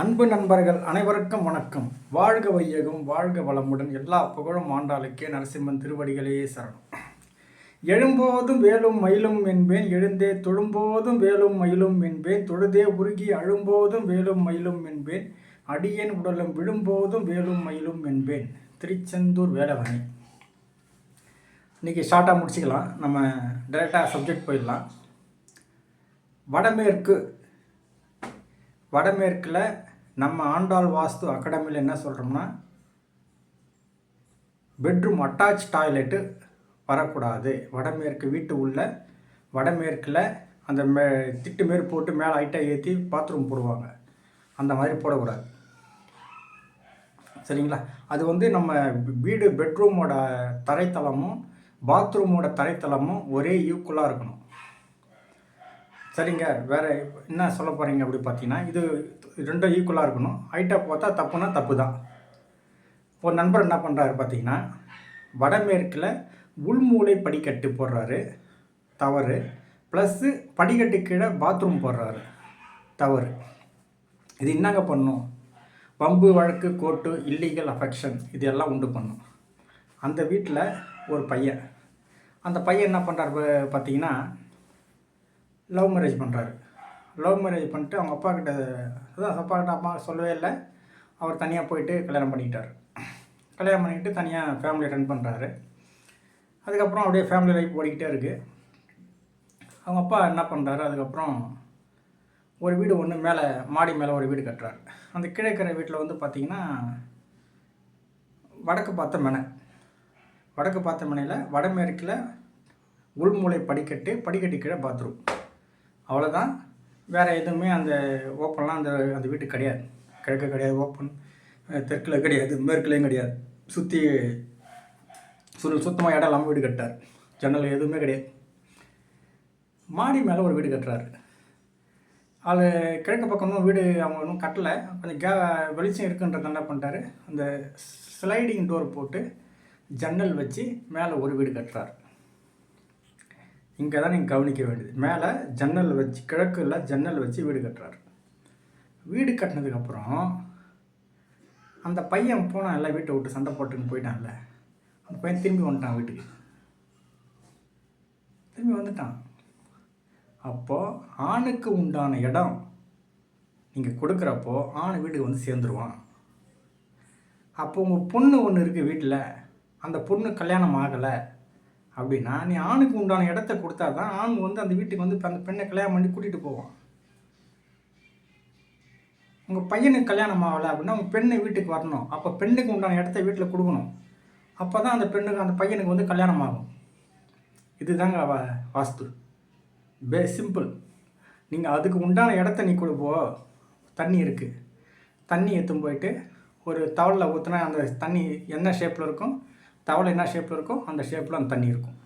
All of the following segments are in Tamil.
அன்பு நண்பர்கள் அனைவருக்கும் வணக்கம். வாழ்க வையகம் வாழ்க வளமுடன். எல்லா புகழும் ஆண்டாளுக்கே நரசிம்மன் திருவடிகளே சரணம். எழும்போதும் வேலும் மயிலும் என்பேன் எழுந்தே தொழும்போதும் வேலும் மயிலும் என்பேன் தொழுதே உருகி அழும்போதும் வேலும் மயிலும் என்பேன் அடியேன் உடலும் விழும்போதும் வேலும் மயிலும் என்பேன். திருச்செந்தூர் வேலவனை. இன்றைக்கி ஷார்ட்டாக முடிச்சுக்கலாம். நம்ம டைரெக்டாக சப்ஜெக்ட் போயிடலாம். வடமேற்கு வடமேற்கில் நம்ம ஆண்டாள் வாஸ்து அகாடமியில் என்ன சொல்கிறோம்னா பெட்ரூம் அட்டாச் டாய்லெட்டு வரக்கூடாது. வடமேற்கு வீட்டு உள்ள வடமேற்கில் அந்த மே திட்டு மாரி போட்டு மேலே ஹைட்டாக ஏற்றி பாத்ரூம் போடுவாங்க. அந்த மாதிரி போடக்கூடாது. சரிங்களா? அது வந்து நம்ம வீடு பெட்ரூமோட தரைத்தளமும் பாத்ரூமோட தரைத்தளமும் ஒரே ஈக்குவலாக இருக்கணும். சரிங்க வேறு என்ன சொல்ல போகிறீங்க அப்படி பார்த்தீங்கன்னா இது ரெண்டும் ஈக்குவலாக இருக்கணும். ஹைட்டாக பார்த்தா தப்புனா தப்பு தான் ஒரு நண்பர் என்ன பண்ணுறாரு பார்த்தீங்கன்னா வடமேற்கில் உள்மூளை படிக்கட்டு போடுறாரு தவறு. ப்ளஸ்ஸு படிக்கட்டு கீழே பாத்ரூம் போடுறாரு தவறு. இது என்னங்க பண்ணும்? பம்பு வழக்கு கோர்ட்டு இல்லீகல் அஃபெக்ஷன் இது எல்லாம் உண்டு பண்ணும். அந்த வீட்டில் ஒரு பையன். அந்த பையன் என்ன பண்ணுறாரு பார்த்தீங்கன்னா லவ் மேரேஜ் பண்ணுறாரு லவ் மேரேஜ் பண்ணிட்டு அவங்க அப்பா கிட்ட அதான் அப்பா கிட்ட அம்மா சொல்லவே இல்லை. அவர் தனியாக போயிட்டு கல்யாணம் பண்ணிக்கிட்டார். கல்யாணம் பண்ணிக்கிட்டு தனியாக ஃபேமிலி ரன் பண்ணுறாரு அதுக்கப்புறம் அப்படியே ஃபேமிலி லைஃப் ஓடிக்கிட்டே இருக்குது அவங்க அப்பா என்ன பண்ணுறாரு அதுக்கப்புறம் ஒரு வீடு ஒன்று மேலே மாடி மேலே ஒரு வீடு கட்டுறாரு. அந்த கிழக்கரை வீட்டில் வந்து பார்த்திங்கன்னா வடக்கு பார்த்த மனை. வடக்கு பார்த்த மனையில் வடமேற்கில் உள்மூலை படிக்கட்டு படிக்கட்டு கீழே பாத்ரூம் அவ்வளோதான் வேறு எதுவுமே அந்த ஓப்பன்லாம் அந்த அந்த வீட்டுக்கு கிடையாது. கிழக்கு கிடையாது ஓப்பன் தெற்கில் கிடையாது மேற்குலேயும் கிடையாது. சுற்றி சுரு சுத்தமாக இடம் இல்லாமல் வீடு கட்டார் ஜன்னல் எதுவுமே கிடையாது. மாடி மேலே ஒரு வீடு கட்டுறாரு. அது கிழக்கு பக்கமும் வீடு அவங்க ஒன்றும் கட்டலை. கொஞ்சம் கே வெளிச்சம் இருக்குன்றது என்ன பண்ணிட்டாரு? அந்த ஸ்லைடிங் டோர் போட்டு ஜன்னல் வச்சு மேலே ஒரு வீடு கட்டுறாரு. இங்கே தான் நீங்கள் கவனிக்க வேண்டியது. மேலே ஜன்னல் வச்சு கிழக்கில் ஜன்னல் வச்சு வீடு கட்டுறாரு. வீடு கட்டினதுக்கப்புறம் அந்த பையன் போனான்ல வீட்டை விட்டு சண்டை போட்டுன்னு போயிட்டான்ல. அந்த பையன் திரும்பி வந்துட்டான் வீட்டுக்கு. திரும்பி வந்துட்டான். அப்போது ஆணுக்கு உண்டான இடம் நீங்கள் கொடுக்குறப்போ ஆண் வீட்டுக்கு வந்து சேர்ந்துருவான். அப்போ உங்கள் பொண்ணு ஒன்று இருக்குது வீட்டில். அந்த பொண்ணு கல்யாணம் ஆகலை. அப்படின்னா நீ ஆணுக்கு உண்டான இடத்த கொடுத்தா தான் ஆண் வந்து அந்த வீட்டுக்கு வந்து அந்த பெண்ணை கல்யாணம் பண்ணி கூட்டிகிட்டு போவான். உங்கள் பையனுக்கு கல்யாணம் ஆகலை அப்படின்னா உங்கள் பெண்ணை வீட்டுக்கு வரணும். அப்போ பெண்ணுக்கு உண்டான இடத்த வீட்டில் கொடுக்கணும். அப்போ தான் அந்த பெண்ணுக்கு அந்த பையனுக்கு வந்து கல்யாணம் ஆகும். இதுதாங்க வா வாஸ்து. பே சிம்பிள் நீங்கள் அதுக்கு உண்டான இடத்த நீ கொடுப்போ தண்ணி இருக்குது தண்ணி எடுத்துன்னு போயிட்டு ஒரு தவளில் ஊற்றுனா அந்த தண்ணி என்ன ஷேப்பில் இருக்கும்? தவளை என்ன ஷேப்பில் இருக்கோ அந்த ஷேப்பில் அந்த தண்ணி இருக்கும்.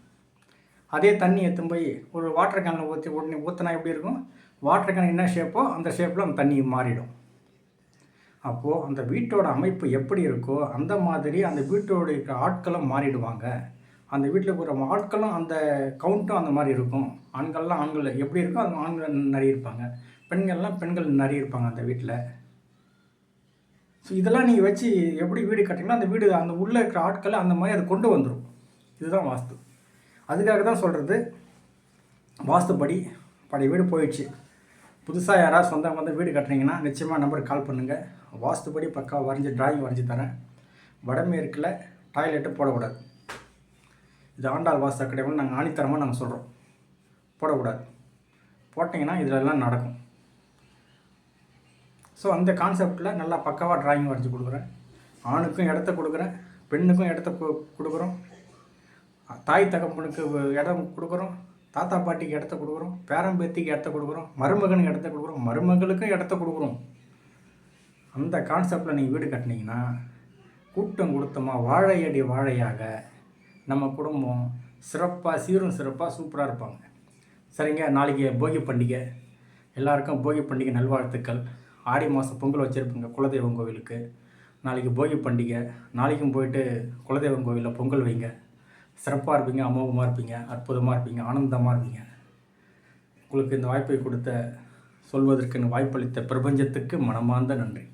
அதே தண்ணி எடுத்துன்னு போய் ஒரு வாட்டர் கேனில் ஊற்றி உடனே ஊற்றினா எப்படி இருக்கும்? வாட்டர் கேன் என்ன ஷேப்போ அந்த ஷேப்பில் அந்த தண்ணி மாறிடும். அப்போது அந்த வீட்டோட அமைப்பு எப்படி இருக்கோ அந்த மாதிரி அந்த வீட்டோட இருக்கிற ஆட்களும் மாறிடுவாங்க. அந்த வீட்டில் இருக்கிற ஆட்களும் அந்த கவுண்ட்டும் அந்த மாதிரி இருக்கும். ஆண்கள்லாம் ஆண்கள் எப்படி இருக்கோ அந்த ஆண்கள் நிறைய இருப்பாங்க. பெண்கள்லாம் பெண்கள் நிறைய இருப்பாங்க அந்த வீட்டில். ஸோ இதெல்லாம் நீங்கள் வச்சு எப்படி வீடு கட்டிங்கன்னா அந்த வீடு அந்த உள்ளே இருக்கிற ஆட்களை அந்த மாதிரி அது கொண்டு வந்துடும் இதுதான் வாஸ்து. அதுக்காக தான் சொல்கிறது வாஸ்துப்படி பழைய வீடு போயிடுச்சு. புதுசாக யாராவது சொந்தம் வந்து வீடு கட்டுறீங்கன்னா நிச்சயமாக நம்பருக்கு கால் பண்ணுங்கள் வாஸ்துப்படி பக்கா வரைஞ்சி டிராயிங் வரைஞ்சி தரேன். வடமேற்கில் டாய்லெட்டு போடக்கூடாது. இது ஆண்டாள் வாஸ்து அகாடமியில் நாங்கள் ஆணித்தரமாக நாங்கள் சொல்கிறோம் போடக்கூடாது. போட்டிங்கன்னா இதிலெல்லாம் நடக்கும். ஸோ அந்த கான்செப்டில் நல்லா பக்காவாக ட்ராயிங் வரைஞ்சி கொடுக்குறேன். ஆணுக்கும் இடத்த கொடுக்குறேன் பெண்ணுக்கும் இடத்த கொடுக்குறோம். தாய் தகப்பனுக்கு இடம் கொடுக்குறோம் தாத்தா பாட்டிக்கு இடத்த கொடுக்குறோம் பேரம்பேத்திக்கு இடத்த கொடுக்குறோம் மருமகனுக்கு இடத்த கொடுக்குறோம் மருமகளுக்கும் இடத்த கொடுக்குறோம். அந்த கான்செப்டில் நீங்கள் வீடு கட்டினீங்கன்னா கூட்டம் கொடுத்தமாக வாழையடி வாழையாக நம்ம குடும்பம் சிறப்பாக சீரும் சிறப்பாக சூப்பராக இருப்பாங்க. சரிங்க நாளைக்கு போகி பண்டிகை. எல்லாருக்கும் போகி பண்டிகை நல்வாழ்த்துக்கள். ஆடி மாதம் பொங்கல் வச்சுருப்பீங்க குலதெய்வம் கோவிலுக்கு. நாளைக்கு போகி பண்டிகை. நாளைக்கும் போயிட்டு குலதெய்வம் கோவிலில் பொங்கல் வைங்க. சிறப்பாக இருப்பீங்க அமோகமாக இருப்பீங்க அற்புதமாக இருப்பீங்க ஆனந்தமாக இருப்பீங்க. உங்களுக்கு இந்த வாய்ப்பை கொடுத்த சொல்வதற்கு வாய்ப்பளித்த பிரபஞ்சத்துக்கு மனமார்ந்த நன்றி.